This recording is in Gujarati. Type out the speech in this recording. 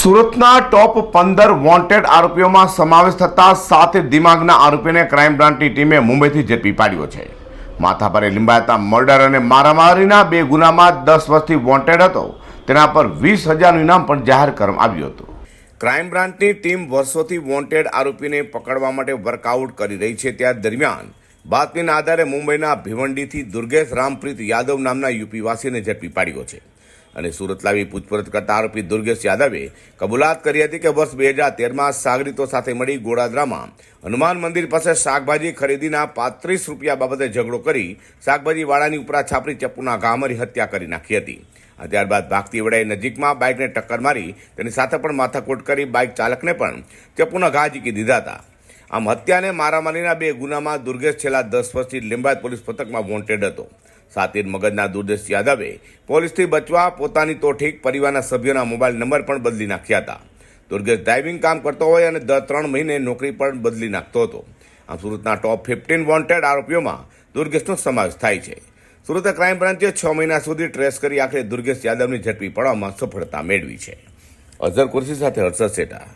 સુરતના ટોપ પંદર વોન્ટેડ આરોપીઓમાં સમાવેશ થતા સાત દિમાગના આરોપીને ક્રાઇમ બ્રાન્ચની ટીમે મુંબઈથી ઝડપી પાડ્યો છે. માથાભારે લીંબાયતા મર્ડર અને મારામારીના બે ગુનામાં દસ વર્ષથી વોન્ટેડ હતો. તેના પર વીસ હજારનું ઇનામ પણ જાહેર કરવામાં આવ્યું હતું. ક્રાઇમ બ્રાન્ચની ટીમ વર્ષોથી વોન્ટેડ આરોપીને પકડવા માટે વર્કઆઉટ કરી રહી છે. ત્યાં દરમિયાન બાતમીના આધારે મુંબઈના ભિવંડીથી દુર્ગેશ રામપ્રીત યાદવ નામના યુપીવાસીને ઝડપી પાડ્યો છે. અને સુરત લાવી પૂછપરછ કરતા આરોપી દુર્ગેશ યાદવે કબૂલાત કરી હતી કે વર્ષ બે હજાર તેરમાં સાગરીતો સાથે મળી ગોડાદરામાં હનુમાન મંદિર પાસે શાકભાજી ખરીદીના પાંત્રીસ રૂપિયા બાબતે ઝઘડો કરી શાકભાજીવાળાની ઉપરા છાપરી ચપ્પુના ઘા મારી હત્યા કરી નાખી હતી. ત્યારબાદ ભાગતી વડાએ નજીકમાં બાઇકને ટક્કર મારી તેની સાથે પણ માથાકૂટ કરી બાઇક ચાલકને પણ ચપ્પુના ઘા ઝીકી દીધા હતા. આમ હત્યાને મારામારીના બે ગુનામાં દુર્ગેશ છેલ્લા દસ વર્ષથી લિંબાયત પોલીસ પથકમાં વોન્ટેડ હતો. સાતીર મગજના દુર્દેશ યાદવે પોલીસથી બચવા પોતાની તો ઠીક પરિવારના સભ્યોના મોબાઈલ નંબર પણ બદલી નાખ્યા હતા. દુર્ગેશ ડ્રાઇવિંગ કામ કરતો હોય અને દર ત્રણ મહિને નોકરી પણ બદલી નાખતો હતો. આમ સુરતના ટોપ ફિફ્ટીન વોન્ટેડ આરોપીઓમાં દુર્ગેશનો સમાવેશ થાય છે. સુરત ક્રાઇમ બ્રાન્ચે છ મહિના સુધી ટ્રેસ કરી આખરે દુર્ગેશ યાદવની ઝડપી પડવામાં સફળતા મેળવી છે. અઝર કુર્સી સાથે હર્ષદ સેટા.